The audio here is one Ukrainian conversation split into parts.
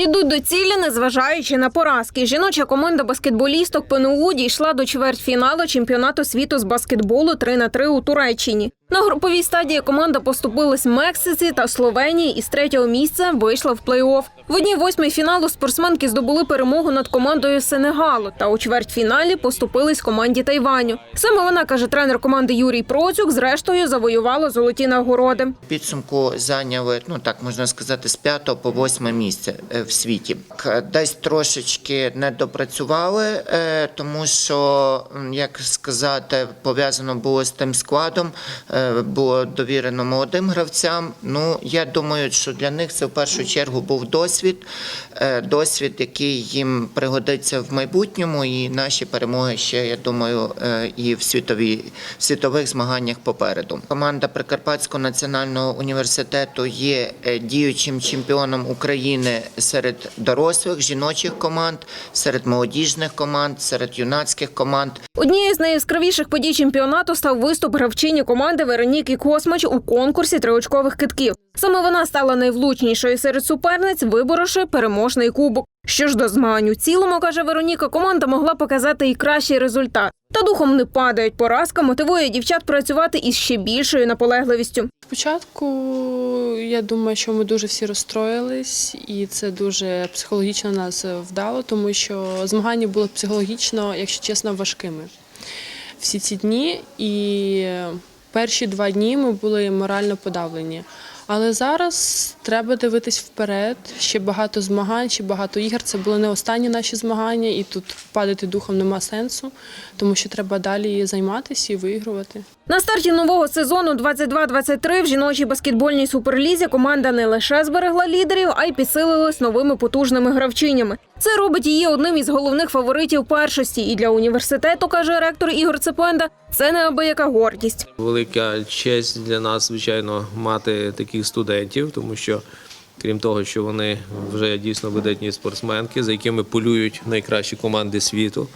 Ідуть до цілі, незважаючи на поразки. Жіноча команда баскетболісток ПНУ дійшла до чвертьфіналу чемпіонату світу з баскетболу 3 на 3 у Туреччині. На груповій стадії команда поступилась Мексиці та Словенії і з третього місця вийшла в плей-офф. В одній восьмій фіналу спортсменки здобули перемогу над командою Сенегалу та у чвертьфіналі поступились команді Тайваню. Саме вона каже тренер команди Юрій Процюк. Зрештою завоювала золоті нагороди. підсумку зайняли, ну так можна сказати, з 5 по 8 місце е, в світі. Десь трошечки не допрацювали, е, тому що, як сказати, пов'язано було з тим складом, е, було довірено молодим гравцям. Ну, я думаю, що для них це в першу чергу був досвід, е, досвід, який їм пригодиться в майбутньому, і наші перемоги ще, я думаю, е, і в світовій в світових змаганнях попереду. Команда Прикарпатського національного університету є е, діючим чемпіоном України серед дорослих жіночих команд, серед молодіжних команд, серед юнацьких команд. Однією з найяскравіших подій чемпіонату став виступ гравчині команди Вероніки Космач у конкурсі триочкових китків. Саме вона стала найвлучнішою серед суперниць, виборовши переможний кубок. Що ж до змагань у цілому, каже Вероніка, команда могла показати і кращий результат. Та духом не падають. Поразка мотивує дівчат працювати із ще більшою наполегливістю. Спочатку я думаю, що ми дуже всі розстроїлись, і це дуже психологічно нас вдало, тому що змагання були психологічно, якщо чесно, важкими всі ці дні. І перші два дні ми були морально подавлені. Але зараз треба дивитись вперед. Ще багато змагань, ще багато ігор. Це були не останні наші змагання, і тут падати духом нема сенсу, тому що треба далі займатися і виігрувати. На старті нового сезону 22-23 в жіночій баскетбольній суперлізі команда не лише зберегла лідерів, а й підсилилась новими потужними гравчинями. Це робить її одним із головних фаворитів першості. І для університету, каже ректор Ігор Цепенда, це неабияка гордість. Велика честь для нас, звичайно, мати таких студентів, тому що, крім того, що вони вже дійсно видатні спортсменки, за якими полюють найкращі команди світу.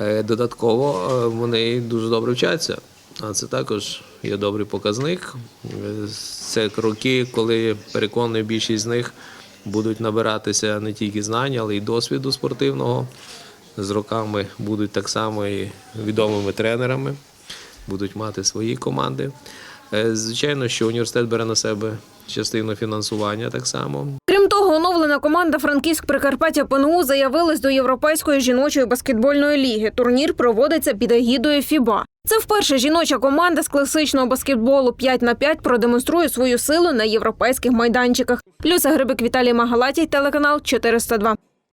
Е, Додатково е, вони дуже добре вчаться. А це також є добрий показник. Е, Це роки, коли переконаний більшість з них будуть набиратися не тільки знань, але й досвіду спортивного. З роками будуть так само і відомими тренерами будуть мати свої команди. Звичайно, що університет бере на себе частину фінансування так само. Оновлена команда Франківськ Прикарпаття ПНУ заявилась до Європейської жіночої баскетбольної ліги. Турнір проводиться під егідою ФІБА. Це вперше жіноча команда з класичного баскетболу 5 на 5 продемонструє свою силу на європейських майданчиках. Люся Грибик, Віталій Магалатій, телеканал 402.